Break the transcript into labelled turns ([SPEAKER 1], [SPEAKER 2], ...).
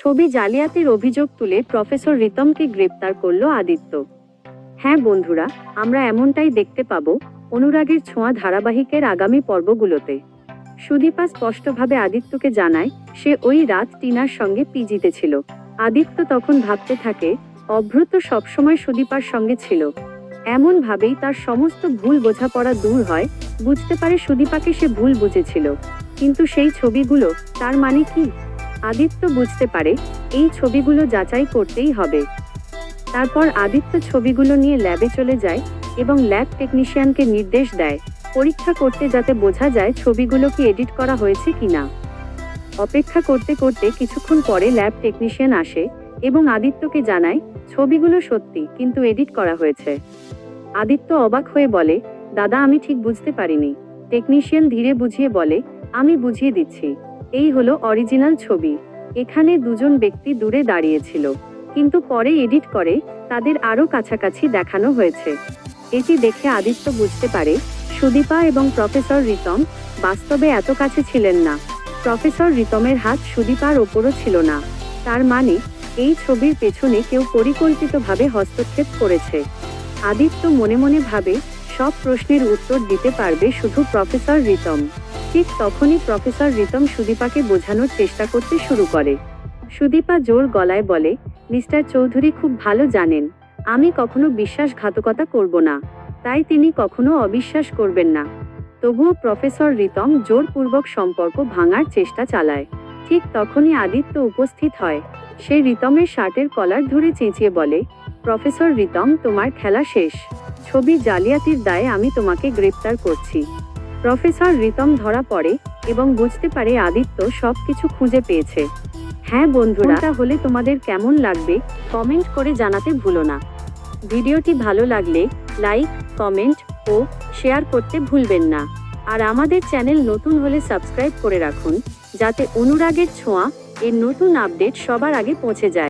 [SPEAKER 1] ছবি জালিয়াতির অভিযোগ তুলে প্রফেসর রিতমকে গ্রেপ্তার করল আদিত্য। হ্যাঁ বন্ধুরা, আমরা এমনটাই দেখতে পাবো অনুরাগের ছোঁয়া ধারাবাহিকের আগামী পর্বগুলোতে। সুদীপা স্পষ্টভাবে আদিত্যকে জানায়, সে ওই রাত টিনার সঙ্গে পিজিতে ছিল। আদিত্য তখন ভাবতে থাকে, অভ্রত সবসময় সুদীপার সঙ্গে ছিল। এমন ভাবেই তার সমস্ত ভুল বোঝাপড়া দূর হয়, বুঝতে পারে সুদীপাকে সে ভুল বুঝেছিল। কিন্তু সেই ছবিগুলো তার মানে কি? আদিত্য বুঝতে পারে এই ছবিগুলো যাচাই করতেই হবে। তারপর আদিত্য ছবিগুলো নিয়ে ল্যাবে চলে যায় এবং ল্যাব টেকনিশিয়ানকে নির্দেশ দেয় পরীক্ষা করতে যাতে বোঝা যায় ছবিগুলো কি এডিট করা হয়েছে কিনা। অপেক্ষা করতে করতে কিছুক্ষণ পরে ল্যাব টেকনিশিয়ান আসে এবং আদিত্যকে জানায়, ছবিগুলো সত্যি, কিন্তু এডিট করা হয়েছে। আদিত্য অবাক হয়ে বলে, দাদা, আমি ঠিক বুঝতে পারিনি। টেকনিশিয়ান ধীরে বুঝিয়ে বলে, আমি বুঝিয়ে দিচ্ছি। এই হলো অরিজিনাল ছবি। এখানে দুজন ব্যক্তি দূরে দাঁড়িয়েছিল, কিন্তু পরে এডিট করে তাদের আরও কাছাকাছি দেখানো হয়েছে। এটি দেখে আদিত্য বুঝতে পারে, সুদীপা এবং প্রফেসর রিতম বাস্তবে এত কাছে ছিলেন না। প্রফেসর রিতমের হাত সুদীপার ওপরও ছিল না। তার মানে এই ছবির পেছনে কেউ পরিকল্পিতভাবে হস্তক্ষেপ করেছে। আদিত্য মনে মনে ভাবে, সব প্রশ্নের উত্তর দিতে পারবে শুধু প্রফেসর রিতম। ঠিক তখনই প্রফেসর রিতম সুদীপাকে বোঝানোর চেষ্টা করতে শুরু করে। সুদীপা জোর গলায় বলে, মিস্টার চৌধুরী খুব ভালো জানেন, আমি কখনো বিশ্বাসঘাতকতা করব না, তাই তিনি কখনো অবিশ্বাস করবেন না। তবুও প্রফেসর রিতম জোরপূর্বক সম্পর্ক ভাঙার চেষ্টা চালায়। ঠিক তখনই আদিত্য উপস্থিত হয়। সে রিতমের শার্টের কলার ধরে চেঁচিয়ে বলে, প্রফেসর রিতম, তোমার খেলা শেষ। ছবি জালিয়াতির দায়ে আমি তোমাকে গ্রেপ্তার করছি। প্রফেসর রিতম ধরা পড়ে এবং বুঝতে পারে আদিত্য সব কিছু খুঁজে পেয়েছে। হ্যাঁ বন্ধুরা হলে তোমাদের কেমন লাগবে কমেন্ট করে জানাতে ভুলো না। ভিডিওটি ভালো লাগলে লাইক, কমেন্ট ও শেয়ার করতে ভুলবেন না। আর আমাদের চ্যানেল নতুন হলে সাবস্ক্রাইব করে রাখুন, যাতে অনুরাগের ছোঁয়া এর নতুন আপডেট সবার আগে পৌঁছে যায়।